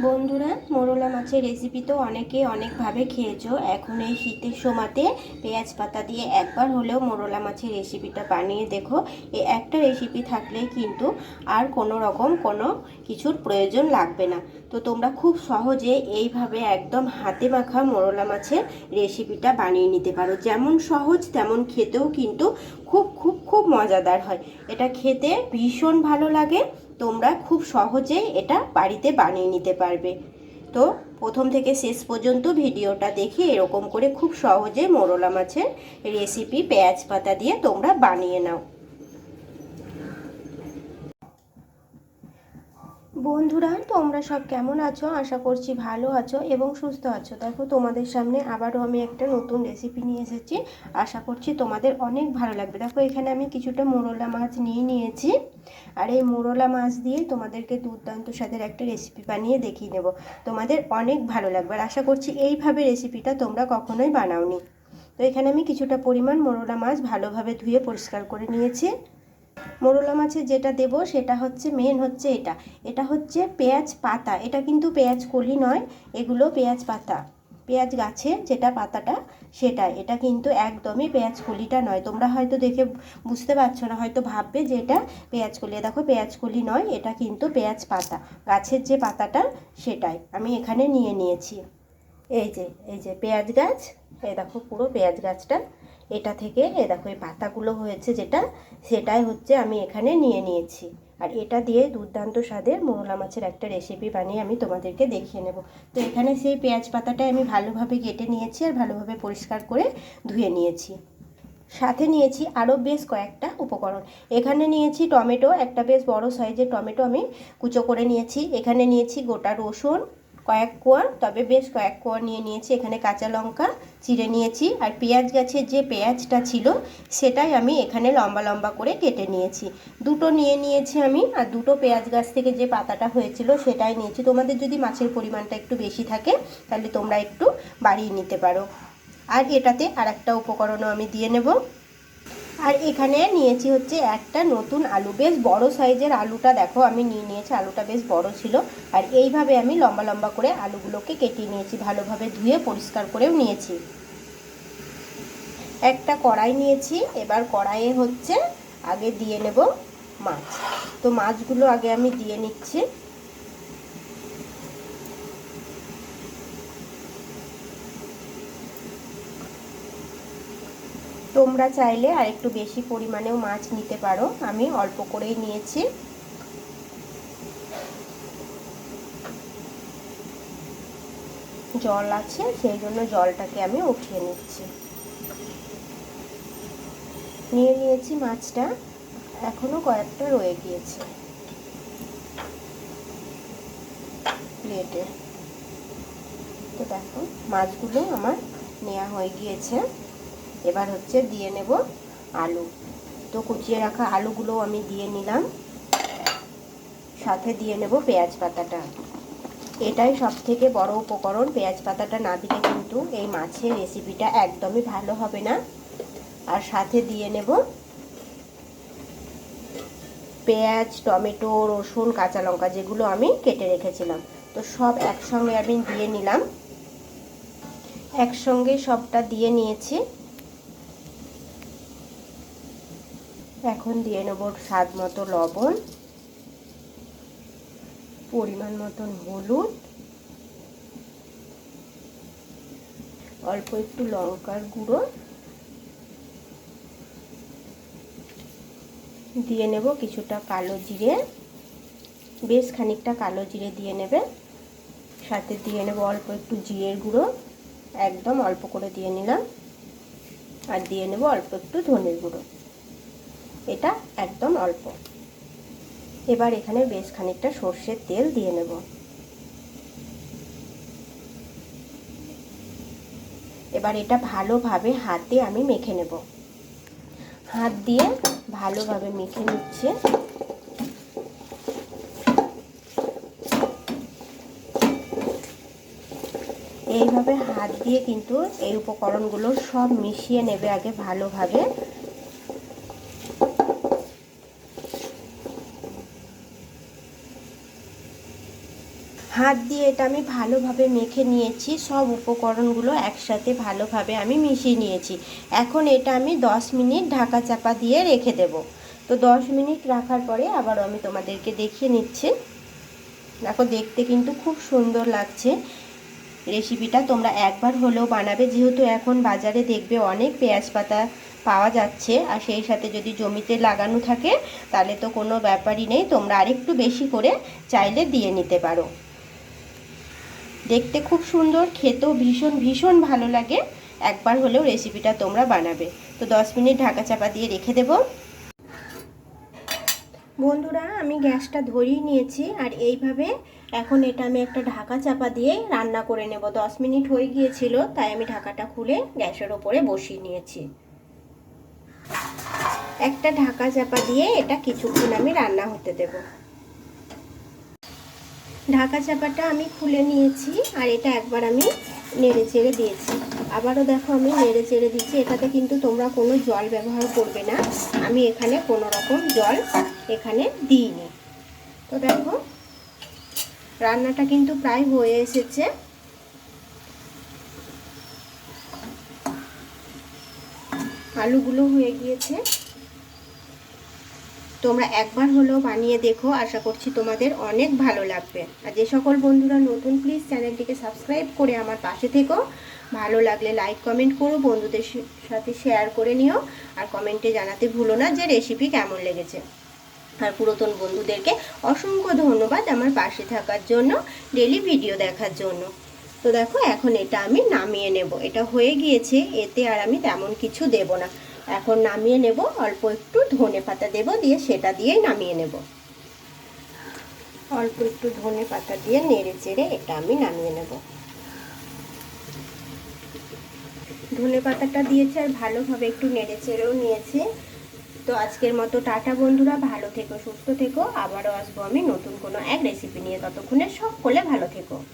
বন্ধুরা, মোরলা মাছের রেসিপি তো অনেকে অনেকভাবে খেয়েছো। এখন এই শীতের সময়তে পেঁয়াজ পাতা দিয়ে একবার হলেও মোরলা মাছের রেসিপিটা বানিয়ে দেখো। এই একটা রেসিপি থাকলে কিন্তু আর কোনো রকম কোনো কিছুর প্রয়োজন লাগবে না। তো তোমরা খুব সহজে এইভাবে একদম হাতে মাখা মোরলা মাছের রেসিপিটা বানিয়ে নিতে পারো। যেমন সহজ, তেমন খেতেও কিন্তু খুব খুব খুব মজাদার হয়। এটা খেতে ভীষণ ভালো লাগে। তোমরা খুব সহজে এটা বাড়িতে বানিয়ে নিতে পারবে। তো প্রথম থেকে শেষ পর্যন্ত ভিডিওটা দেখে এরকম করে খুব সহজে মোরলা মাছের রেসিপি পেঁয়াজ পাতা দিয়ে তোমরা বানিয়ে নাও। বন্ধুরা, তোমরা সব কেমন আছো? আশা করছি ভালো আছো এবং সুস্থ আছো। দেখো, তোমাদের সামনে আবারও আমি একটা নতুন রেসিপি নিয়ে এসেছি। আশা করছি তোমাদের অনেক ভালো লাগবে। দেখো, এখানে আমি কিছুটা মোরলা মাছ নিয়ে নিয়েছি। আর এই মোরলা মাছ দিয়ে তোমাদেরকে দুর্দান্ত স্বাদের একটা রেসিপি বানিয়ে দেখিয়ে নেব তোমাদের অনেক ভালো লাগবে। আর আশা করছি এইভাবে রেসিপিটা তোমরা কখনোই বানাওনি। তো এখানে আমি কিছুটা পরিমাণ মোরলা মাছ ভালোভাবে ধুয়ে পরিষ্কার করে নিয়েছি। মোরলা মাছের যেটা দেব সেটা হচ্ছে মেন হচ্ছে এটা। এটা হচ্ছে পেঁয়াজ পাতা। এটা কিন্তু পেঁয়াজ কলি নয়, এগুলো পেঁয়াজ পাতা। পেঁয়াজ গাছের যেটা পাতাটা, সেটা। এটা কিন্তু একদমই পেঁয়াজ কলিটা নয়। তোমরা হয়তো দেখে বুঝতে পারছ না, হয়তো ভাববে যে এটা পেঁয়াজ কলি। দেখো, পেঁয়াজ কলি নয়, এটা কিন্তু পেঁয়াজ পাতা। গাছের যে পাতাটা, সেটাই। আমি এখানে নিয়ে নিয়েছি। এই যে এই যে পেঁয়াজ গাছ এই দেখো পুরো পেঁয়াজ গাছটা। এটা থেকে, এ দেখো, এই পাতাগুলো হয়েছে যেটা, সেটাই হচ্ছে আমি এখানে নিয়ে নিয়েছি। আর এটা দিয়ে দুর্দান্ত স্বাদের মোরলা মাছের একটা রেসিপি বানিয়ে আমি তোমাদেরকে দেখিয়ে নেব। তো এখানে সেই পেঁয়াজ পাতাটাই আমি ভালোভাবে কেটে নিয়েছি আর ভালোভাবে পরিষ্কার করে ধুয়ে নিয়েছি। সাথে নিয়েছি আরও বেশ কয়েকটা উপকরণ। এখানে নিয়েছি টমেটো, একটা বেশ বড় সাইজের টমেটো আমি কুচো করে নিয়েছি। এখানে নিয়েছি গোটা রসুন কয়েক কোয়ার, তবে বেশ কয়েক কোয়ার নিয়ে নিয়েছি। এখানে কাঁচা লঙ্কা চিড়ে নিয়েছি। আর পেঁয়াজ গাছের যে পেঁয়াজটা ছিল, সেটাই আমি এখানে লম্বা লম্বা করে কেটে নিয়েছি। দুটো নিয়ে নিয়েছি আমি, আর দুটো পেঁয়াজ গাছ থেকে যে পাতাটা হয়েছিল, সেটাই নিয়েছি। তোমাদের যদি মাছের পরিমাণটা একটু বেশি থাকে, তাহলে তোমরা একটু বাড়িয়ে নিতে পারো। আর এটাতে আর একটা উপকরণও আমি দিয়ে নেব। আর এখানে নিয়েছি হচ্ছে একটা নতুন আলু, বেশ বড় সাইজের আলুটা। দেখো, আমি নিয়ে নিয়েছি, আলুটা বেশ বড় ছিল। আর এইভাবে আমি লম্বা লম্বা করে আলুগুলোকে কেটে নিয়েছি, ভালোভাবে ধুয়ে পরিষ্কার করেও নিয়েছি। একটা কড়াই নিয়েছি, এবার কড়াইয়ে হচ্ছে আগে দিয়ে নেব মাছ। তো মাছগুলো আগে আমি দিয়ে নিচ্ছি। তোমরা চাইলে আর একটু বেশি পরিমাণেও মাছ নিতে পারো। আমি অল্প করেই নিয়েছি। জল আছে, সেই জন্য জলটাকে আমি উঠিয়ে নিচ্ছি। নিয়ে নিয়েছি মাছটা, এখনও কয়েকটা রয়ে গিয়েছে প্লেটে। তো দেখো, মাছগুলো আমার নেওয়া হয়ে গিয়েছে। এবার হচ্ছে দিয়ে নেব আলু। তো কুচিয়ে রাখা আলুগুলো আমি দিয়ে নিলাম। সাথে দিয়ে নেব পেঁয়াজ পাতাটা। এটাই সব থেকে বড় উপকরণ। পেঁয়াজ পাতাটা না দিলে কিন্তু এই মাছের রেসিপিটা একদমই ভালো হবে না। আর সাথে দিয়ে নেব পেঁয়াজ, টমেটো, রসুন, কাঁচা লঙ্কা যেগুলো আমি কেটে রেখেছিলাম। তো সব একসঙ্গে আমি দিয়ে নিলাম। একসঙ্গে সবটা দিয়ে নিয়েছি। এখন দিয়ে নেব স্বাদ মতো লবণ, পরিমাণ মতন হলুদ, অল্প একটু লঙ্কার গুঁড়ো। দিয়ে নেব কিছুটা কালো জিরে, বেশ খানিকটা কালো জিরে দিয়ে নেবে। সাথে দিয়ে নেব অল্প একটু জিরের গুঁড়ো, একদম অল্প করে দিয়ে নিলাম। আর দিয়ে নেব অল্প একটু ধনের গুঁড়ো। এটা একদম অল্প। এবার এখানে বেশ খানিকটা সর্ষের তেল দিয়ে নেব। এবার এটা ভালোভাবে হাতে আমি মেখে নেব। হাত দিয়ে ভালোভাবে মেখে নিচ্ছে। এইভাবে হাত দিয়ে কিন্তু এই উপকরণগুলো সব মিশিয়ে নেবে আগে ভালোভাবে। হাত দিয়ে এটা আমি ভালোভাবে মেখে নিয়েছি। সব উপকরণগুলো একসাথে ভালোভাবে আমি মিশিয়ে নিয়েছি। এখন এটা আমি 10 মিনিট ঢাকা চাপা দিয়ে রেখে দেব। তো 10 মিনিট রাখার পরে আবারও আমি তোমাদেরকে দেখিয়ে নিচ্ছি। দেখো, দেখতে কিন্তু খুব সুন্দর লাগছে। রেসিপিটা তোমরা একবার হলেও বানাবে। যেহেতু এখন বাজারে দেখবে অনেক পেঁয়াজ পাতা পাওয়া যাচ্ছে। আর সেই সাথে যদি জমিতে লাগানো থাকে, তাহলে তো কোনো ব্যাপারই নেই। তোমরা আরেকটু বেশি করে চাইলে দিয়ে নিতে পারো। দেখতে খুব সুন্দর, খেতেও ভীষণ ভীষণ ভালো লাগে। একবার হলেও রেসিপিটা তোমরা বানাবে। তো দশ মিনিট ঢাকা চাপা দিয়ে রেখে দেব। বন্ধুরা, আমি গ্যাসটা ধরিয়ে নিয়েছি আর এইভাবে এখন এটা আমি একটা ঢাকা চাপা দিয়ে রান্না করে নেব। দশ মিনিট হয়ে গিয়েছিল, তাই আমি ঢাকাটা খুলে গ্যাসের ওপরে বসিয়ে নিয়েছি। একটা ঢাকা চাপা দিয়ে এটা কিছুক্ষণ আমি রান্না হতে দেব। ঢাকা চাপাটা আমি খুলে নিয়েছি আর এটা একবার আমি নেড়ে চেড়ে দিয়েছি। আবারও দেখো আমি নেড়ে চেড়ে দিচ্ছি। এটাতে কিন্তু তোমরা কোনো জল ব্যবহার করবে না। আমি এখানে কোনো রকম জল এখানে দিইনি। তো দেখো, রান্নাটা কিন্তু প্রায় হয়ে এসেছে। আলুগুলো হয়ে গিয়েছে। তোমরা একবার হলেও বানিয়ে দেখো, আশা করছি তোমাদের অনেক ভালো লাগবে। আর যে সকল বন্ধুরা নতুন প্লিজ চ্যানেলটিকে সাবস্ক্রাইব করে আমার পাশে থেকো। ভালো লাগলে লাইক কমেন্ট করো, বন্ধুদের সাথে শেয়ার করে নিও, আর কমেন্টে জানাতে ভুলো না যে রেসিপি কেমন লেগেছে। আর পুরাতন বন্ধুদেরকে অসংখ্য ধন্যবাদ আমার পাশে থাকার জন্য ডেলি ভিডিও দেখার জন্য। তো দেখো, এখন এটা আমি নামিয়ে নেব। এটা হয়ে গিয়েছে, এতে আর আমি তেমন কিছু দেব না। এখন নামিয়ে নেব, অল্প একটু ধনে পাতা দেব দিয়ে সেটা দিয়েই নামিয়ে নেব। অল্প একটু ধনে পাতা দিয়ে নেড়ে চেড়ে এটা আমি নামিয়ে নেব। ধনে পাতাটা দিয়েছে আর ভালোভাবে একটু নেড়ে চেড়েও নিয়েছে। তো আজকের মতো টাটা বন্ধুরা, ভালো থেকো, সুস্থ থেকো। আবারও আসব আমি নতুন কোনো এক রেসিপি নিয়ে। ততক্ষণে সকলে ভালো থেকো।